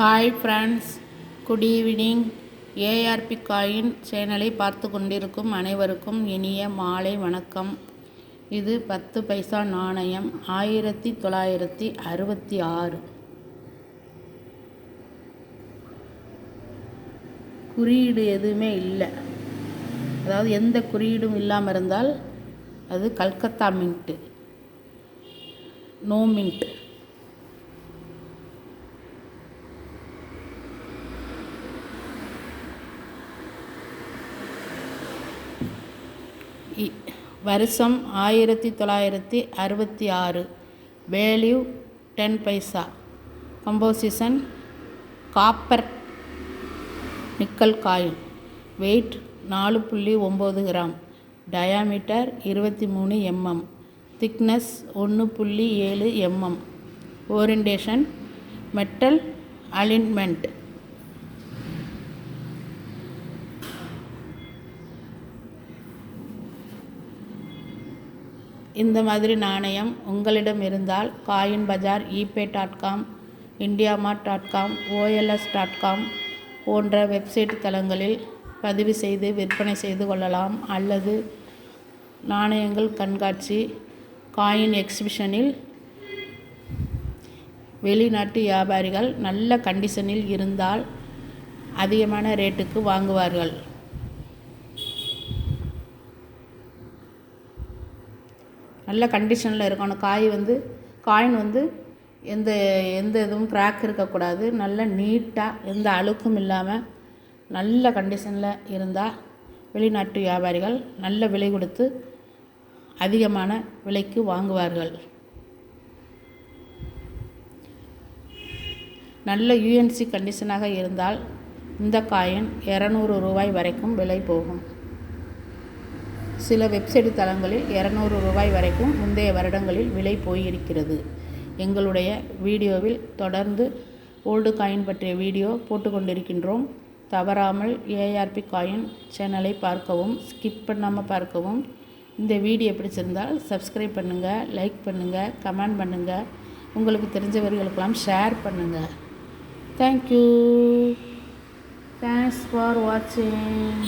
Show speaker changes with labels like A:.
A: Hi friends good evening ARP coin சேனலை பார்த்து கொண்டிருக்கும் அனைவருக்கும் இனிய மாலை வணக்கம். இது பத்து பைசா நாணயம் ஆயிரத்தி தொள்ளாயிரத்தி அறுபத்தி ஆறு. குறியீடு எதுவுமே இல்லை. அதாவது எந்த குறியீடும் இல்லாமல் இருந்தால் அது கல்கத்தா மின்ட்டு. நோ மின்ட்டு வருஷம் ஆயிரத்தி தொள்ளாயிரத்தி அறுபத்தி ஆறு. Value ten paisa composition copper nickel coil weight நாலு புள்ளி ஒம்பது கிராம். டயாமீட்டர் இருபத்தி மூணு எம்எம் திக்னஸ் ஒன்று புள்ளி ஏழு எம்எம் ஓரியன்டேஷன் மெட்டல் அலின்மெண்ட் இந்த மாதிரி நாணயம் உங்களிடம் இருந்தால் coin bazaar eBay dot com IndiaMART dot com OLX dot com போன்ற வெப்சைட் தளங்களில் பதிவு செய்து விற்பனை செய்து கொள்ளலாம். அல்லது நாணயங்கள் கண்காட்சி காயின் எக்ஸிபிஷனில் வெளிநாட்டு வியாபாரிகள் நல்ல கண்டிஷனில் இருந்தால் அதிகமான ரேட்டுக்கு வாங்குவார்கள். நல்ல கண்டிஷனில் இருக்கணும். காய் வந்து காயின் வந்து எந்த எந்த இதுவும் கிராக் இருக்கக்கூடாது. நல்ல நீட்டாக எந்த அழுக்கும் இல்லாமல் நல்ல கண்டிஷனில் இருந்தால் வெளிநாட்டு வியாபாரிகள் நல்ல விலை கொடுத்து அதிகமான விலைக்கு வாங்குவார்கள். நல்ல யூஎன்சி கண்டிஷனாக இருந்தால் இந்த காயின் இரநூறு ரூபாய் வரைக்கும் விலை போகும். சில வெப்சைட் தளங்களில் இரநூறு ரூபாய் வரைக்கும் முந்தைய வருடங்களில் விலை போயிருக்கிறது. எங்களுடைய வீடியோவில் தொடர்ந்து ஓல்டு காயின் பற்றிய வீடியோ போட்டுக்கொண்டிருக்கின்றோம் தவறாமல் ஏஆர்பி காயின் சேனலை பார்க்கவும் ஸ்கிப் பண்ணாமல் பார்க்கவும். இந்த வீடியோ பிடிச்சிருந்தால் சப்ஸ்கிரைப் பண்ணுங்கள் லைக் பண்ணுங்கள் கமெண்ட் பண்ணுங்கள் உங்களுக்கு தெரிஞ்சவர்களுக்கெல்லாம் ஷேர் பண்ணுங்கள் தேங்க்யூ தேங்க்ஸ் ஃபார் வாட்சிங்